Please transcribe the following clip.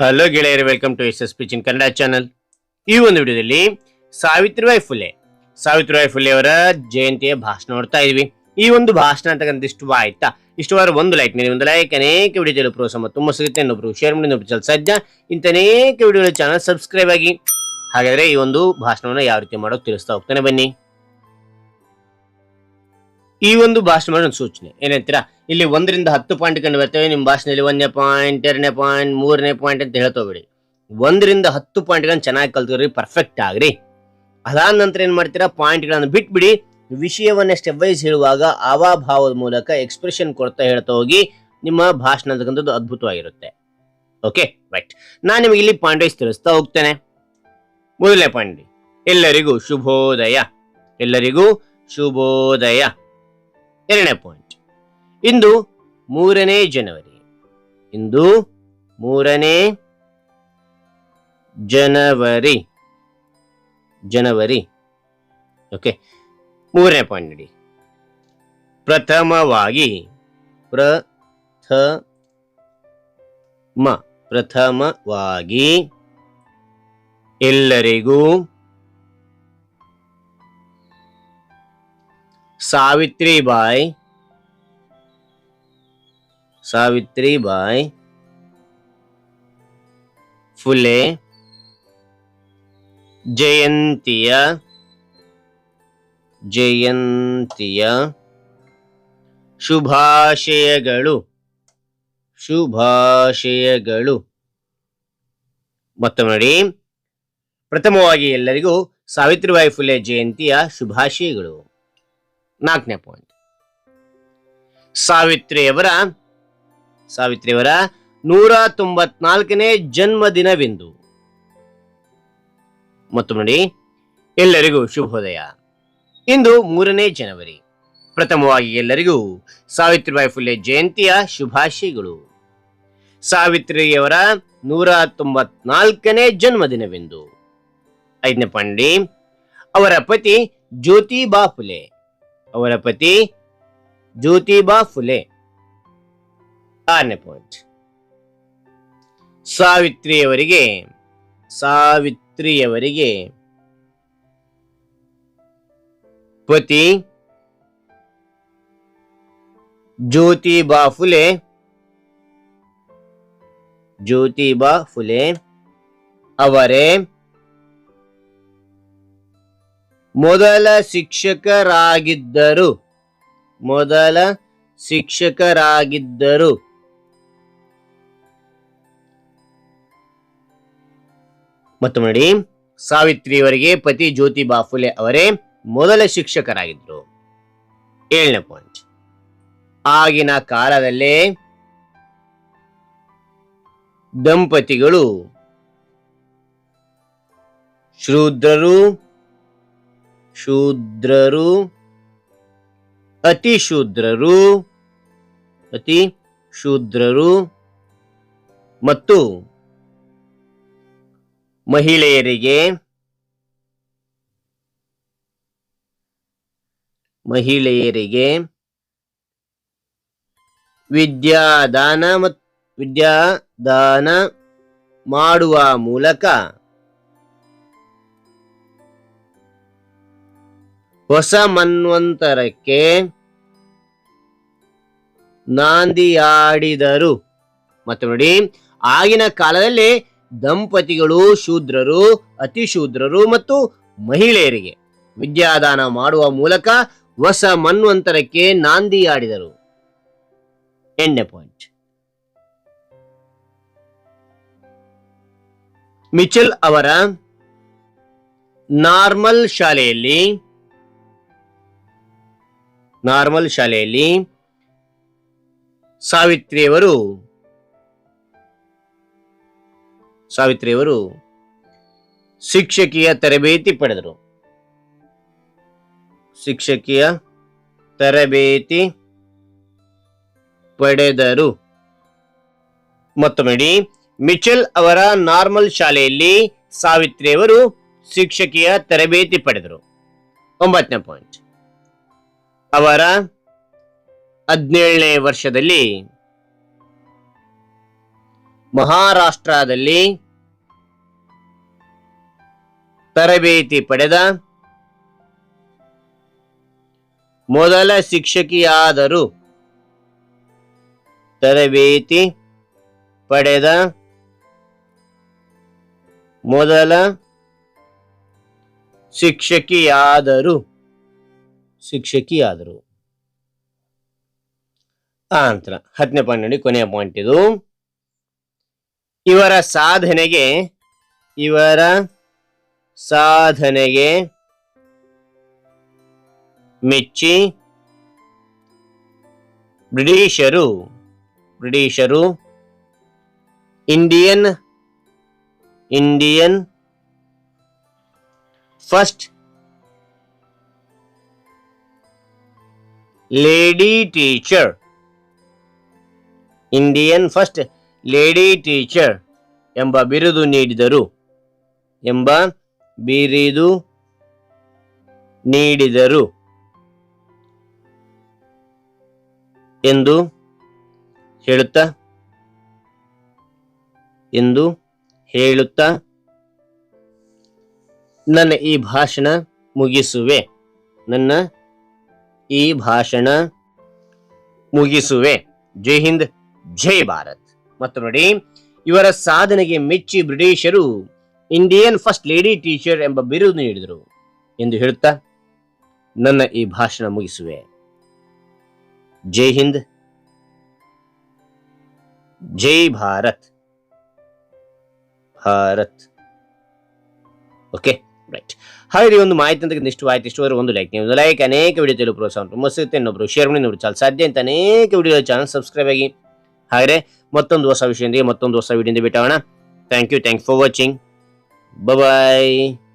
Hello ಗೆಳೆಯರು welcome to S S ಪಿಚಿನ್ Kannada channel ಈ ಒಂದು ವಿಡಿಯೋದಲ್ಲಿ ಸಾವಿತ್ರಿಬಾಯಿ ಫುಲೆ ಸಾವಿತ್ರಿಬಾಯಿ ಫುಲೆ ಅವರ ಜಯಂತಿಯ ಭಾಷಣ ನೋಡ್ತಾ ಇದ್ವಿ. ಈ ಒಂದು ಭಾಷಣ ಅಂತಕ್ಕಂಥ ಇಷ್ಟು ಆಯ್ತಾ? ಇಷ್ಟವಾದ ಒಂದು ಲೈಕ್ ನೀಡಿ, ಒಂದು ಲೈಕ್ ಅನೇಕ ವಿಡಿಯೋದಲ್ಲಿ ಪ್ರೋತ್ಸಾಹ ತುಂಬ ಸಿಗುತ್ತೆ, ಇನ್ನೊಬ್ರು ಶೇರ್ ಮಾಡಿ, ಇನ್ನೊಬ್ರು ಚಲ ಸಜ್ಜ ಇಂಥ ಅನೇಕ ವಿಡಿಯೋಗಳ ಚಾನಲ್ ಸಬ್ಸ್ಕ್ರೈಬ್ ಆಗಿ. ಹಾಗಾದ್ರೆ ಈ ಒಂದು ಭಾಷಣವನ್ನು ಯಾವ ರೀತಿ ಮಾಡೋದು ತಿಳಿಸ್ತಾ ಹೋಗ್ತಾನೆ ಬನ್ನಿ. ಈ ಒಂದು ಭಾಷಣ ಮಾಡಿ ಒಂದು ಸೂಚನೆ. ಏನಂತೀರಾ? ಇಲ್ಲಿ ಒಂದರಿಂದ ಹತ್ತು ಪಾಯಿಂಟ್ ಕಂಡು ಬರ್ತೇವೆ. ನಿಮ್ಮ ಭಾಷಣದಲ್ಲಿ ಒಂದನೇ ಪಾಯಿಂಟ್ ಎರಡನೇ ಪಾಯಿಂಟ್ ಮೂರನೇ ಪಾಯಿಂಟ್ ಅಂತ ಹೇಳ್ತೋಬೇಡಿ ಒಂದರಿಂದ ಹತ್ತು ಪಾಯಿಂಟ್ಗಳನ್ನ ಚೆನ್ನಾಗಿ ಕಲ್ತ್ಕೊರಿ ಪರ್ಫೆಕ್ಟ್ ಆಗ್ರಿ. ಅದಾದ ನಂತರ ಏನು ಮಾಡ್ತೀರಾ? ಪಾಯಿಂಟ್ಗಳನ್ನು ಬಿಟ್ಬಿಡಿ. ವಿಷಯವನ್ನ ಸ್ಟೆಪ್ ವೈಸ್ ಹೇಳುವಾಗ ಅವಾಭಾವದ ಮೂಲಕ ಎಕ್ಸ್ಪ್ರೆಷನ್ ಕೊಡ್ತಾ ಹೇಳ್ತಾ ಹೋಗಿ ನಿಮ್ಮ ಭಾಷಣ ಅಂತಕ್ಕಂಥದ್ದು ಅದ್ಭುತವಾಗಿರುತ್ತೆ. ಓಕೆ ರೈಟ್ ನಾನು ನಿಮಗೆ ಇಲ್ಲಿ ಪಾಯಿಂಟ್ ವೈಸ್ ತಿಳಿಸ್ತಾ ಹೋಗ್ತೇನೆ. ಮೊದಲನೇ ಪಾಯಿಂಟ್ ಎಲ್ಲರಿಗೂ ಶುಭೋದಯ. ಎಲ್ಲರಿಗೂ ಶುಭೋದಯ. ಎರಡನೇ ಪಾಯಿಂಟ್ ಇಂದು ಮೂರನೇ ಜನವರಿ. ಇಂದು ಮೂರನೇ ಜನವರಿ. ಜನವರಿ. ಓಕೆ ಮೂರನೇ ಪಾಯಿಂಟ್ ನೋಡಿ. ಪ್ರಥಮವಾಗಿ ಪ್ರಥಮ. ಪ್ರಥಮವಾಗಿ ಎಲ್ಲರಿಗೂ ಸಾವಿತ್ರಿಬಾಯಿ. ಸಾವಿತ್ರಿಬಾಯಿ. ಫುಲೆ. ಜಯಂತಿಯ. ಜಯಂತಿಯ. ಶುಭಾಶಯಗಳು. ಶುಭಾಶಯಗಳು. ಮತ್ತೊಮ್ಮೆ ನೋಡಿ. ಪ್ರಥಮವಾಗಿ ಎಲ್ಲರಿಗೂ ಸಾವಿತ್ರಿಬಾಯಿ ಫುಲೆ ಜಯಂತಿಯ ಶುಭಾಶಯಗಳು. ನಾಲ್ಕನೇ ಪಾಯಿಂಟ್ ಸಾವಿತ್ರಿಯವರ ಸಾವಿತ್ರಿಯವರ ನೂರ ತೊಂಬತ್ನಾಲ್ಕನೇ ಜನ್ಮದಿನವೆಂದು. ಮತ್ತು ನೋಡಿ, ಎಲ್ಲರಿಗೂ ಶುಭೋದಯ. ಇಂದು ಮೂರನೇ ಜನವರಿ. ಪ್ರಥಮವಾಗಿ ಎಲ್ಲರಿಗೂ ಸಾವಿತ್ರಿಬಾಯಿ ಫುಲೆ ಜಯಂತಿಯ ಶುಭಾಶಯಗಳು. ಸಾವಿತ್ರಿಯವರ ನೂರ ತೊಂಬತ್ನಾಲ್ಕನೇ ಜನ್ಮದಿನವೆಂದು. ಐದನೇ ಪಾಂಡಿ ಅವರ ಪತಿ ಜ್ಯೋತಿಬಾ ಫುಲೆ. ಅವರ ಪತಿ ಜ್ಯೋತಿಬಾ ಫುಲೆ. ಆರನೇ ಪಾಯಿಂಟ್ ಸಾವಿತ್ರಿಯವರಿಗೆ ಸಾವಿತ್ರಿಯವರಿಗೆ ಪತಿ ಜ್ಯೋತಿಬಾ ಫುಲೆ. ಜ್ಯೋತಿಬಾ ಫುಲೆ ಅವರೇ ಮೊದಲ ಶಿಕ್ಷಕರಾಗಿದ್ದರು. ಮೊದಲ ಶಿಕ್ಷಕರಾಗಿದ್ದರು. ಮತ್ತು ನೋಡಿ, ಸಾವಿತ್ರಿಯವರಿಗೆ ಪತಿ ಜ್ಯೋತಿ ಬಾಫುಲೆ ಅವರೇ ಮೊದಲ ಶಿಕ್ಷಕರಾಗಿದ್ದರು. ಏಳನೇ ಪಾಯಿಂಟ್ ಆಗಿನ ಕಾಲದಲ್ಲೇ ದಂಪತಿಗಳು, ಶೂದ್ರರು ಶೂದ್ರರು. ಅತಿ ಶೂದ್ರರು ಅತಿ ಶೂದ್ರರು ಮತ್ತು ಮಹಿಳೆಯರಿಗೆ ಮಹಿಳೆಯರಿಗೆ ವಿದ್ಯಾದಾನ ಮತ್ತು ವಿದ್ಯಾದಾನ ಮಾಡುವ ಮೂಲಕ ಹೊಸ ಮನ್ವಂತರಕ್ಕೆ ನಾಂದಿಯಾಡಿದರು. ಮತ್ತು ನೋಡಿ, ಆಗಿನ ಕಾಲದಲ್ಲಿ ದಂಪತಿಗಳು, ಶೂದ್ರರು ಅತಿ ಶೂದ್ರರು ಮತ್ತು ಮಹಿಳೆಯರಿಗೆ ವಿದ್ಯಾದಾನ ಮಾಡುವ ಮೂಲಕ ಹೊಸ ಮನ್ವಂತರಕ್ಕೆ ನಾಂದಿಯಾಡಿದರು. ಎಂಡನೇ ಪಾಯಿಂಟ್ ಮಿಚಲ್ ಅವರ ನಾರ್ಮಲ್ ಶಾಲೆಯಲ್ಲಿ ನಾರ್ಮಲ್ ಶಾಲೆಯಲ್ಲಿ ಸಾವಿತ್ರಿಯವರು ಸಾವಿತ್ರಿಯವರು ಶಿಕ್ಷಕಿಯ ತರಬೇತಿ ಪಡೆದರು. ಶಿಕ್ಷಕಿಯ ತರಬೇತಿ ಪಡೆದರು. ಮತ್ತೊಮ್ಮೆ ಮಿಚೆಲ್ ಅವರ ನಾರ್ಮಲ್ ಶಾಲೆಯಲ್ಲಿ ಸಾವಿತ್ರಿಯವರು ಶಿಕ್ಷಕಿಯ ತರಬೇತಿ ಪಡೆದರು. ಒಂಬತ್ತನೇ ಪಾಯಿಂಟ್ ಅವರ ಹದಿನೇಳನೇ ವರ್ಷದಲ್ಲಿ ಮಹಾರಾಷ್ಟ್ರದಲ್ಲಿ ತರಬೇತಿ ಪಡೆದ ಮೊದಲ ಶಿಕ್ಷಕಿಯಾದರು ತರಬೇತಿ ಪಡೆದ ಮೊದಲ ಶಿಕ್ಷಕಿಯಾದರು ಶಿಕ್ಷಕಿಯಾದರು. ಆ ನಂತರ ಹತ್ತನೇ ಪಾಯಿಂಟ್ ನೋಡಿ ಕೊನೆಯ ಪಾಯಿಂಟ್ ಇದು. ಇವರ ಸಾಧನೆಗೆ ಇವರ ಸಾಧನೆಗೆ ಮೆಚ್ಚಿ ಬ್ರಿಟಿಷರು ಬ್ರಿಟಿಷರು Indian Indian first lady teacher. Indian first lady teacher ಎಂಬ ಬಿರುದು ನೀಡಿದರು. ಎಂಬ ಬಿರಿದು ನೀಡಿದರು. ಎಂದು ಹೇಳುತ್ತಾ ಎಂದು ಹೇಳುತ್ತಾ, ನನ್ನ ಈ ಭಾಷಣ ಮುಗಿಸುವೆ. ನನ್ನ ಈ ಭಾಷಣ ಮುಗಿಸುವೆ. ಜೈ ಹಿಂದ್, ಜೈ ಭಾರತ್. ಮತ್ತು ನೋಡಿ, ಇವರ ಸಾಧನೆಗೆ ಮೆಚ್ಚಿ ಬ್ರಿಟಿಷರು ಇಂಡಿಯನ್ ಫಸ್ಟ್ ಲೇಡಿ ಟೀಚರ್ ಎಂಬ ಬಿರುದು ನೀಡಿದರು ಎಂದು ಹೇಳುತ್ತಾ, ನನ್ನ ಈ ಭಾಷಣ ಮುಗಿಸುವೆ. ಜೈ ಹಿಂದ್, ಜೈ ಭಾರತ್. ಭಾರತ್. ಓಕೆ. ರೈಟ್ ಹಾಗೆ ಒಂದು ಮಾಹಿತಿ ಅಂತ ಇಷ್ಟು ಆಯ್ತು ಇಷ್ಟು ಒಂದು ಲೈಕ್ ನೀವು ಲೈಕ್ ಅನೇಕ ವಿಡಿಯೋ ತಿಳಿದು ಪ್ರೋತ್ಸಾಹ ತುಂಬ ಸಿಗುತ್ತೆ ಶೇರ್ ಮಾಡಿ ನೋಡಿ ಚಾಲ್ ಸಾಧ್ಯ ಅಂತ ಅನೇಕ ವಿಡಿಯೋ ಚಾನಲ್ ಸಬ್ಸ್ಕ್ರೈಬ್ ಆಗಿ ಹಾಗೆ ಮತ್ತೊಂದು ಹೊಸ ವಿಷಯದೊಂದಿಗೆ ಮತ್ತೊಂದು ಹೊಸ ವಿಡಿಯೋದಿಂದ ಬಿಟ್ಟೋಣ thank you thank for watching bye